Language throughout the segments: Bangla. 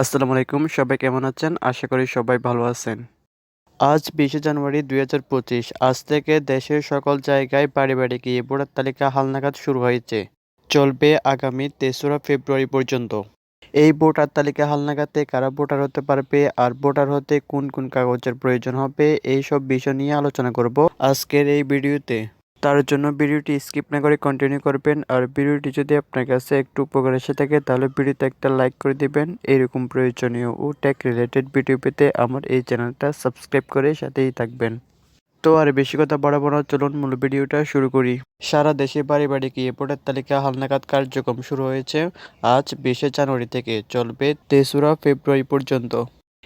আসসালামু আলাইকুম, সবাই কেমন আছেন? আশা করি সবাই ভালো আছেন। আজ বিশে জানুয়ারি দুই হাজার পঁচিশ, আজ থেকে দেশের সকল জায়গায় বাড়ি বাড়ি গিয়ে ভোটার তালিকা হালনাগাদ শুরু হয়েছে। চলবে আগামী তেসরা ফেব্রুয়ারি পর্যন্ত। এই ভোটার তালিকা হালনাগাদে কারা ভোটার হতে পারবে আর ভোটার হতে কোন কোন কাগজের প্রয়োজন হবে এই সব বিষয় নিয়ে আলোচনা করব আজকের এই ভিডিওতে। তার জন্য ভিডিওটি স্কিপ না করে কন্টিনিউ করবেন। আর ভিডিওটি যদি আপনার কাছে একটু উপকার এসে থাকে, তাহলে ভিডিওতে একটা লাইক করে দিবেন। এরকম প্রয়োজনীয় ও টেক রিলেটেড ভিডিও পেতে আমার এই চ্যানেলটা সাবস্ক্রাইব করে সাথেই থাকবেন। তো আর বেশি কথা বাড়াবো না, চলুন মূল ভিডিওটা শুরু করি। সারা দেশে বাড়ি বাড়ি গিয়ে ভোটার তালিকা হালনাগাদ কার্যক্রম শুরু হয়েছে আজ বিশে জানুয়ারি থেকে, চলবে তেসরা ফেব্রুয়ারি পর্যন্ত।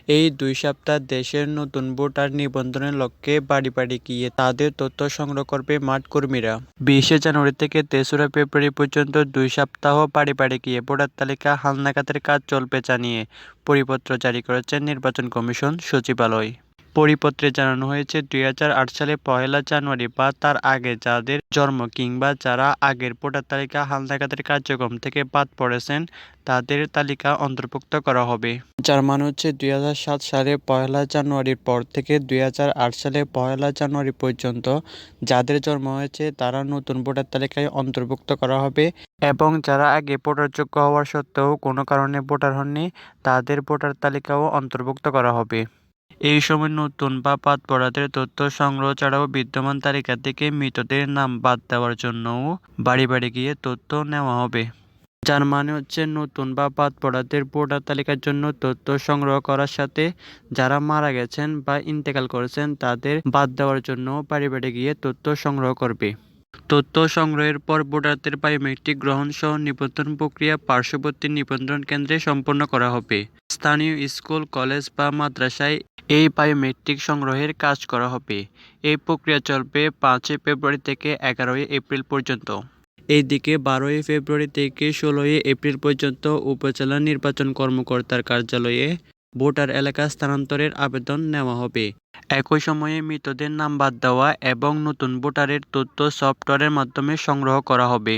এই দুই সপ্তাহ দেশের নতুন ভোটার নিবন্ধনের লক্ষ্যে বাড়ি বাড়ি গিয়ে তাদের তথ্য সংগ্রহ করবে মাঠ কর্মীরা। বিশে জানুয়ারি থেকে তেসরা ফেব্রুয়ারি পর্যন্ত দুই সপ্তাহ বাড়ি বাড়ি গিয়ে ভোটার তালিকা হালনাগাদের কাজ চলবে জানিয়ে পরিপত্র জারি করেছেন নির্বাচন কমিশন সচিবালয়। পরিপত্রে জানানো হয়েছে, দুই হাজার আট সালে পহেলা জানুয়ারি বা তার আগে যাদের জন্ম কিংবা যারা আগের ভোটার তালিকা হালনাগাদের কার্যক্রম থেকে বাদ পড়েছেন, তাদের তালিকা অন্তর্ভুক্ত করা হবে। যার মানে হচ্ছে দুই হাজার সাত সালে পয়লা জানুয়ারির পর থেকে দুই হাজার আট সালে পয়লা জানুয়ারি পর্যন্ত যাদের জন্ম হয়েছে, তারা নতুন ভোটার তালিকায় অন্তর্ভুক্ত করা হবে এবং যারা আগে ভোটারযোগ্য হওয়ার সত্ত্বেও কোনো কারণে ভোটার হননি, তাদের ভোটার তালিকাও অন্তর্ভুক্ত করা হবে। এই সময় নতুন বা বাদ তথ্য সংগ্রহ ছাড়াও বিদ্যমান তালিকা থেকে মৃতদের নাম বাদ দেওয়ার জন্যও বাড়ি বাড়ি গিয়ে তথ্য নেওয়া হবে। যার মানে হচ্ছে নতুন বা বাদ ভোটার তালিকার জন্য তথ্য সংগ্রহ করার সাথে যারা মারা গেছেন বা ইন্তেকাল করেছেন তাদের বাদ দেওয়ার জন্য বাড়ি বাড়ি গিয়ে তথ্য সংগ্রহ করবে। তথ্য সংগ্রহের পর ভোটারদের বায়োমেট্রিক গ্রহণ সহ নিবন্ধন প্রক্রিয়া, পার্শ্ববর্তী নিবন্ধন কেন্দ্রে সম্পন্ন করা হবে। স্থানীয় স্কুল, কলেজ বা মাদ্রাসায় এই বায়োমেট্রিক সংগ্রহের কাজ করা হবে। এই প্রক্রিয়া চলবে পাঁচই ফেব্রুয়ারি থেকে এগারোই এপ্রিল পর্যন্ত। এইদিকে বারোই ফেব্রুয়ারি থেকে ষোলোই এপ্রিল পর্যন্ত উপজেলা নির্বাচন কর্মকর্তার কার্যালয়ে ভোটার এলাকা স্থানান্তরের আবেদন নেওয়া হবে। একই সময়ে মৃতদের নাম বাদ দেওয়া এবং নতুন ভোটারের তথ্য সফটওয়্যারের মাধ্যমে সংগ্রহ করা হবে।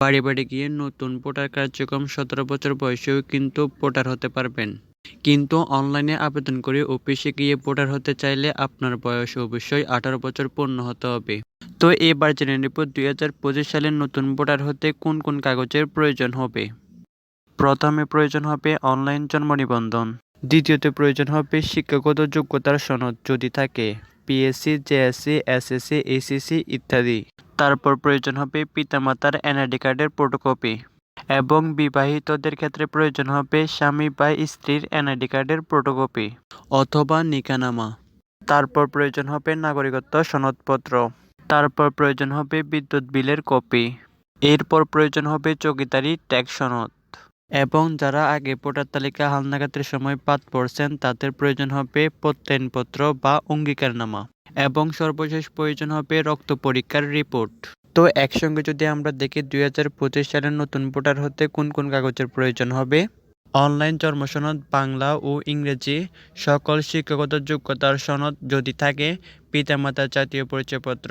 বাড়ি বাড়ি গিয়ে নতুন ভোটার কার্যক্রম সতেরো বছর বয়সেও কিন্তু ভোটার হতে পারবেন। কিন্তু অনলাইনে আবেদন করে অফিসে গিয়ে ভোটার হতে চাইলে আপনার বয়স অবশ্যই আঠারো বছর পূর্ণ হতে হবে। তো এবার জেনে নেব দুই হাজার পঁচিশ সালের নতুন ভোটার হতে কোন কোন কাগজের প্রয়োজন হবে। প্রথমে প্রয়োজন হবে অনলাইন জন্ম নিবন্ধন। দ্বিতীয়তে প্রয়োজন হবে শিক্ষাগত যোগ্যতার সনদ, যদি থাকে পিএসসি জেএসসি এসএসসি এসিসি ইত্যাদি। তারপর প্রয়োজন হবে পিতামাতার এনআইডি কার্ডের ফটোকপি এবং বিবাহিতদের ক্ষেত্রে প্রয়োজন হবে স্বামী বা স্ত্রীর এনআইডি কার্ডের ফটোকপি অথবা নিকানামা। তারপর প্রয়োজন হবে নাগরিকত্ব সনদপত্র। তারপর প্রয়োজন হবে বিদ্যুৎ বিলের কপি এরপর প্রয়োজন হবে চকিদারি ট্যাক্স সনদ। এবং যারা আগে ভোটার তালিকা হালনাগাদের সময় বাদ পড়ছেন, তাদের প্রয়োজন হবে প্রত্যয়নপত্র বা অঙ্গীকারনামা এবং সর্বশেষ প্রয়োজন হবে রক্ত পরীক্ষার রিপোর্ট। তো একসঙ্গে যদি আমরা দেখি দুই হাজার পঁচিশ সালের নতুন ভোটার হতে কোন কোন কাগজের প্রয়োজন হবে? অনলাইন জন্ম সনদ বাংলা ও ইংরেজি, সকল শিক্ষাগত যোগ্যতার সনদ যদি থাকে পিতামাতার জাতীয় পরিচয়পত্র,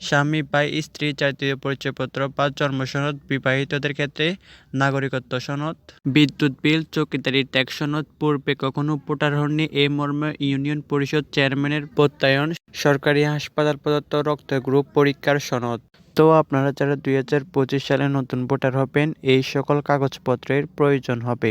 স্বামী বা স্ত্রী জাতীয় পরিচয়পত্র বা জন্ম সনদ বিবাহিতদের ক্ষেত্রে নাগরিকত্ব সনদ, বিদ্যুৎ বিল, চৌকিদারি ট্যাক্স সনদ, পূর্বে কখনো ভোটার হননি এই মর্মে ইউনিয়ন পরিষদ চেয়ারম্যানের প্রত্যয়ন, সরকারি হাসপাতাল প্রদত্ত রক্ত গ্রুপ পরীক্ষার সনদ। তো আপনারা যারা দুই হাজার পঁচিশ সালে নতুন ভোটার হবেন, এই সকল কাগজপত্রের প্রয়োজন হবে।